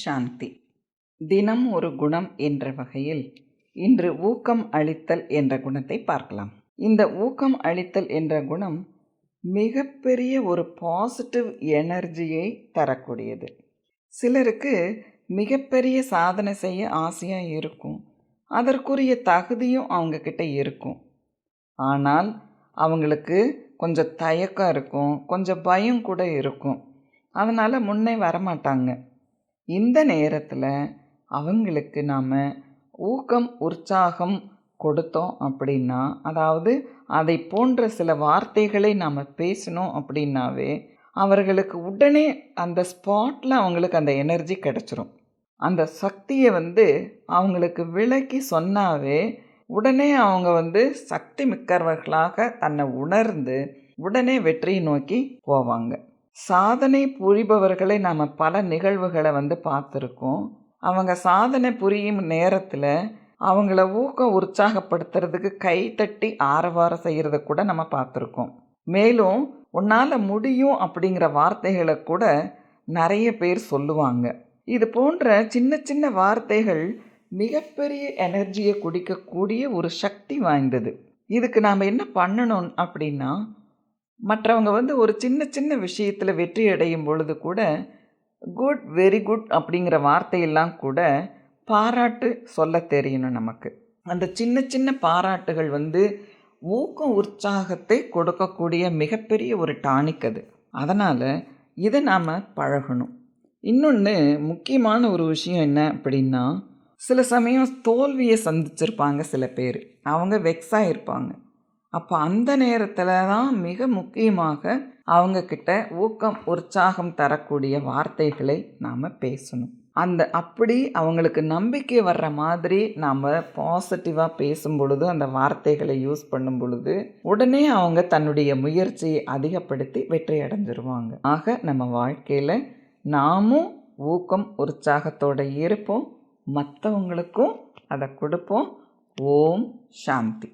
சாந்தி. தினம் ஒரு குணம் என்ற வகையில் இன்று ஊக்கம் அளித்தல் என்ற குணத்தை பார்க்கலாம். இந்த ஊக்கம் அளித்தல் என்ற குணம் மிகப்பெரிய ஒரு பாசிட்டிவ் எனர்ஜியை தரக்கூடியது. சிலருக்கு மிகப்பெரிய சாதனை செய்ய ஆசையாக இருக்கும். அதற்குரிய தகுதியும் அவங்கக்கிட்ட இருக்கும். ஆனால் அவங்களுக்கு கொஞ்சம் தயக்கம் இருக்கும். கொஞ்சம் பயம் கூட இருக்கும். அதனால் முன்னே வரமாட்டாங்க. இந்த நேரத்தில் அவங்களுக்கு நாம் ஊக்கம் உற்சாகம் கொடுத்தோம் அப்படின்னா அதாவது அதை போன்ற சில வார்த்தைகளை நாம் பேசினோம் அப்படின்னாவே அவர்களுக்கு உடனே அந்த ஸ்பாட்டில் அவங்களுக்கு அந்த எனர்ஜி கிடச்சிரும். அந்த சக்தியை வந்து அவங்களுக்கு விளக்கி சொன்னாவே உடனே அவங்க வந்து சக்தி மிக்கவர்களாக தன்னை உணர்ந்து உடனே வெற்றியை நோக்கி போவாங்க. சாதனை புரிபவர்களை நாம் பல நிகழ்வுகளை வந்து பார்த்துருக்கோம். அவங்க சாதனை புரியும் நேரத்தில் அவங்கள ஊக்கம் உற்சாகப்படுத்துறதுக்கு கைத்தட்டி ஆரவாரம் செய்கிறத கூட நம்ம பார்த்துருக்கோம். மேலும் உன்னால் முடியும் அப்படிங்கிற வார்த்தைகளை கூட நிறைய பேர் சொல்லுவாங்க. இது போன்ற சின்ன சின்ன வார்த்தைகள் மிகப்பெரிய எனர்ஜியை குடிக்கக்கூடிய ஒரு சக்தி வாய்ந்தது. இதுக்கு நாம் என்ன பண்ணணும் அப்படின்னா மற்றவங்க வந்து ஒரு சின்ன சின்ன விஷயத்தில் வெற்றி அடையும் பொழுது கூட குட் வெரி குட் அப்படிங்கிற வார்த்தையெல்லாம் கூட பாராட்டு சொல்ல தெரியணும் நமக்கு. அந்த சின்ன சின்ன பாராட்டுகள் வந்து ஊக்கம் உற்சாகத்தை கொடுக்கக்கூடிய மிகப்பெரிய ஒரு டானிக் அது. அதனால் இதை நாம் பழகணும். இன்னொன்று முக்கியமான ஒரு விஷயம் என்ன அப்படின்னா சில சமயம் தோல்வியை சந்திச்சிருப்பாங்க சில பேர். அவங்க வெக்ஸாக இருப்பாங்க அப்போ அந்த நேரத்தில் தான் மிக முக்கியமாக அவங்கக்கிட்ட ஊக்கம் உற்சாகம் தரக்கூடிய வார்த்தைகளை நாம் பேசணும். அந்த அப்படி அவங்களுக்கு நம்பிக்கை வர்ற மாதிரி நாம் பாசிட்டிவாக பேசும் பொழுது அந்த வார்த்தைகளை யூஸ் பண்ணும் பொழுது உடனே அவங்க தன்னுடைய முயற்சியை அதிகப்படுத்தி வெற்றி அடைஞ்சிருவாங்க. ஆக நம்ம வாழ்க்கையில் நாமும் ஊக்கம் உற்சாகத்தோடு இருப்போம். மற்றவங்களுக்கும் அதை கொடுப்போம். ஓம் சாந்தி.